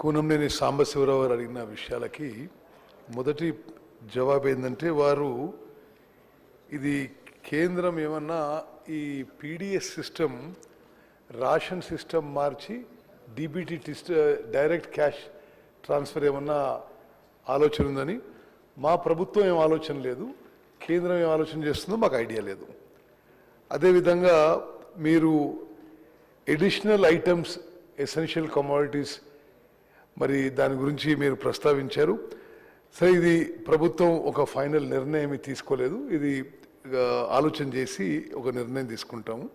కూనంనేని సాంబశివరావు గారు అడిగిన విషయాలకి మొదటి జవాబు ఏంటంటే వారు ఇది కేంద్రం ఏమన్నా ఈ పీడిఎస్ సిస్టమ్ రేషన్ సిస్టమ్ మార్చి డిబిటీ టిస్ట్ డైరెక్ట్ క్యాష్ ట్రాన్స్ఫర్ ఏమన్నా ఆలోచన ఉందని. మా ప్రభుత్వం ఏం ఆలోచన లేదు కేంద్రం ఏం ఆలోచన చేస్తుందో మాకు ఐడియా లేదు. అదేవిధంగా మీరు ఎడిషనల్ ఐటమ్స్ ఎసెన్షియల్ కమాడిటీస్ మరి దాని గురించి మీరు ప్రస్తావించారు. సరే ఇది ప్రభుత్వం ఒక ఫైనల్ నిర్ణయం తీసుకోలేదు. ఇది ఆలోచన చేసి ఒక నిర్ణయం తీసుకుంటాము.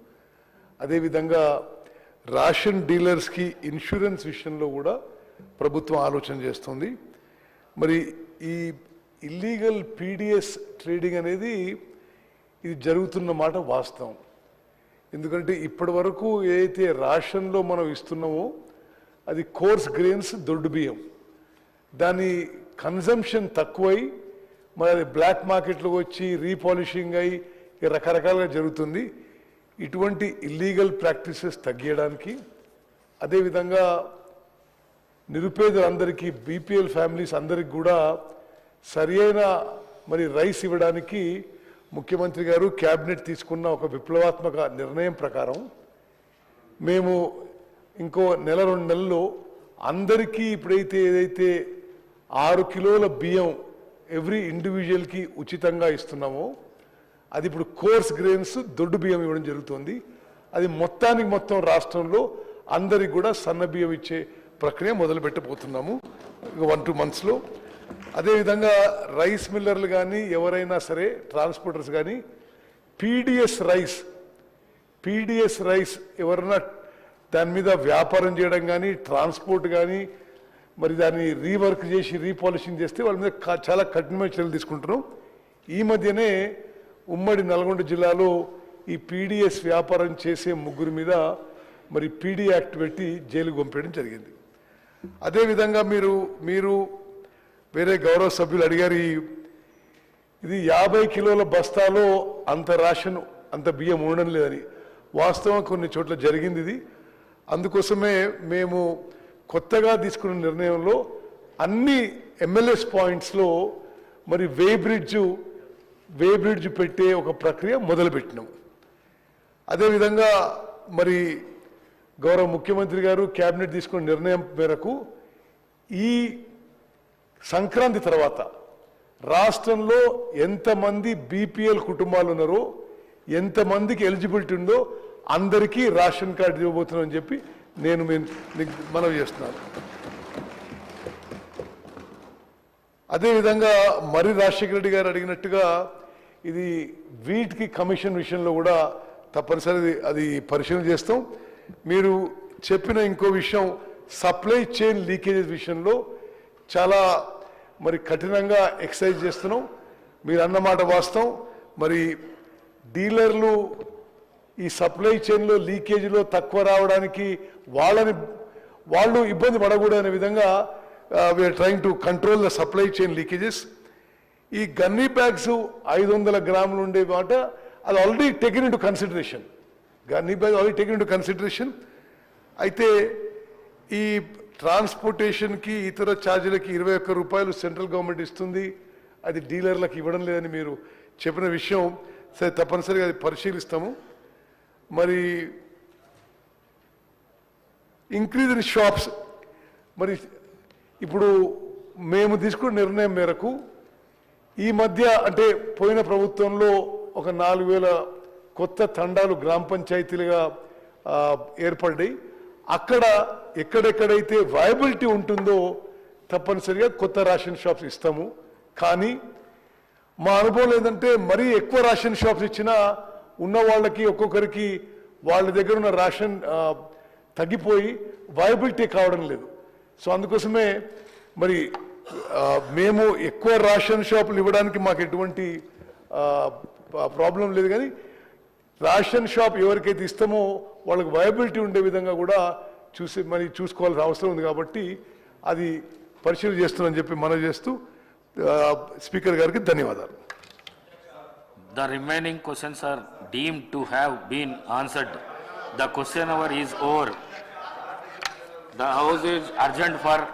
అదేవిధంగా రేషన్ డీలర్స్కి ఇన్సూరెన్స్ విషయంలో కూడా ప్రభుత్వం ఆలోచన చేస్తుంది. మరి ఈ ఇల్లీగల్ పీడిఎస్ ట్రేడింగ్ అనేది ఇది జరుగుతున్న మాట వాస్తవం. ఎందుకంటే ఇప్పటి వరకు ఏదైతే రేషన్లో మనం ఇస్తున్నామో అది కోర్స్ గ్రెయిన్స్ దొడ్డు బియ్యం. దాని కన్జంప్షన్ తక్కువై మరి అది బ్లాక్ మార్కెట్లోకి వచ్చి రీపాలిషింగ్ అయి రకరకాలుగా జరుగుతుంది. ఇటువంటి ఇల్లీగల్ ప్రాక్టీసెస్ తగ్గించడానికి అదేవిధంగా నిరుపేదలందరికీ బీపీఎల్ ఫ్యామిలీస్ అందరికి కూడా సరి అయిన మరి రైస్ ఇవ్వడానికి ముఖ్యమంత్రి గారు క్యాబినెట్ తీసుకున్న ఒక విప్లవాత్మక నిర్ణయం ప్రకారం మేము ఇంకో నెల రెండు నెలల్లో అందరికీ ఇప్పుడైతే ఏదైతే ఆరు కిలోల బియ్యం ఎవ్రీ ఇండివిజువల్కి ఉచితంగా ఇస్తున్నామో అది ఇప్పుడు కోర్స్ గ్రెయిన్స్ దొడ్డు బియ్యం ఇవ్వడం జరుగుతుంది. అది మొత్తానికి మొత్తం రాష్ట్రంలో అందరికి కూడా సన్న బియ్యం ఇచ్చే ప్రక్రియ మొదలుపెట్టబోతున్నాము. వన్ టూ మంత్స్లో. అదేవిధంగా రైస్ మిల్లర్లు కానీ ఎవరైనా సరే ట్రాన్స్పోర్టర్స్ కానీ పీడిఎస్ రైస్ పీడిఎస్ రైస్ ఎవరన్నా దాని మీద వ్యాపారం చేయడం కానీ ట్రాన్స్పోర్ట్ కానీ మరి దాన్ని రీవర్క్ చేసి రీపాలిషింగ్ చేస్తే వాళ్ళ మీద చాలా కఠినమైన చర్యలు తీసుకుంటున్నాం. ఈ మధ్యనే ఉమ్మడి నల్గొండ జిల్లాలో ఈ పీడిఎస్ వ్యాపారం చేసే ముగ్గురు మీద మరి పీడీ యాక్ట్ పెట్టి జైలుకు పంపేయడం జరిగింది. అదేవిధంగా మీరు మీరు వేరే గౌరవ సభ్యులు అడిగారు ఇది యాభై కిలోల బస్తాలో అంత రాషన్ అంత బియ్యం ఉండడం లేదని. వాస్తవం కొన్ని చోట్ల జరిగింది ఇది. అందుకోసమే మేము కొత్తగా తీసుకున్న నిర్ణయంలో అన్ని ఎమ్మెల్యేస్ పాయింట్స్లో మరి వే బ్రిడ్జ్ వే బ్రిడ్జ్ పెట్టే ఒక ప్రక్రియ మొదలుపెట్టినాం. అదేవిధంగా మరి గౌరవ ముఖ్యమంత్రి గారు కేబినెట్ తీసుకున్న నిర్ణయం మేరకు ఈ సంక్రాంతి తర్వాత రాష్ట్రంలో ఎంతమంది బీపీఎల్ కుటుంబాలు ఉన్నారో ఎంతమందికి ఎలిజిబిలిటీ ఉందో అందరికీ రేషన్ కార్డు ఇవ్వబోతున్నామని చెప్పి నేను మీకు మనవి చేస్తున్నాను. అదేవిధంగా మరి రాజశేఖర రెడ్డి గారు అడిగినట్టుగా ఇది వీటికి కమిషన్ విషయంలో కూడా తప్పనిసరి అది పరిశీలన చేస్తాం. మీరు చెప్పిన ఇంకో విషయం సప్లై చైన్ లీకేజెస్ విషయంలో చాలా మరి కఠినంగా ఎక్సైజ్ చేస్తున్నాం. మీరు అన్నమాట వాస్తవం. మరి డీలర్లు ఈ సప్లై చైన్లో లీకేజీలో తక్కువ రావడానికి వాళ్ళని వాళ్ళు ఇబ్బంది పడకూడనే విధంగా we're trying to control the supply chain leakages ఈ గన్నీ బ్యాగ్స్ ఐదు వందల గ్రాములు ఉండే మాట అది already taken into consideration gunny bag already taken into consideration అయితే ఈ ట్రాన్స్పోర్టేషన్కి ఇతర ఛార్జీలకి ఇరవై ఒక్క రూపాయలు సెంట్రల్ గవర్నమెంట్ ఇస్తుంది. అది డీలర్లకు ఇవ్వడం లేదని మీరు చెప్పిన విషయం సరే తప్పనిసరిగా అది పరిశీలిస్తాము. మరి ఇంక్రీజ్ ఇన్ షాప్స్ మరి ఇప్పుడు మేము తీసుకున్న నిర్ణయం మేరకు ఈ మధ్య అంటే పోయిన ప్రభుత్వంలో ఒక నాలుగు వేల కొత్త తండాలు గ్రామ పంచాయతీలుగా ఏర్పడ్డాయి. అక్కడ ఎక్కడెక్కడైతే వయబిలిటీ ఉంటుందో తప్పనిసరిగా కొత్త రేషన్ షాప్స్ ఇస్తాము. కానీ మా అనుభవం ఏంటంటే మరీ ఎక్కువ రేషన్ షాప్స్ ఇచ్చినా ఉన్న వాళ్ళకి ఒక్కొక్కరికి వాళ్ళ దగ్గర ఉన్న రేషన్ తగ్గిపోయి వయబిలిటీ కావడం లేదు. సో అందుకోసమే మరి మేము ఎక్కువ రేషన్ షాపులు ఇవ్వడానికి మాకు ఎటువంటి ప్రాబ్లం లేదు. కానీ రేషన్ షాప్ ఎవరికైతే ఇస్తామో వాళ్ళకి వయబిలిటీ ఉండే విధంగా కూడా చూసి మరి చూసుకోవాల్సిన అవసరం ఉంది కాబట్టి అది పరిశీలన చేస్తున్నామని చెప్పి మనం చేస్తూ స్పీకర్ గారికి ధన్యవాదాలు. The remaining questions are deemed to have been answered. The question hour is over. The house is urgent for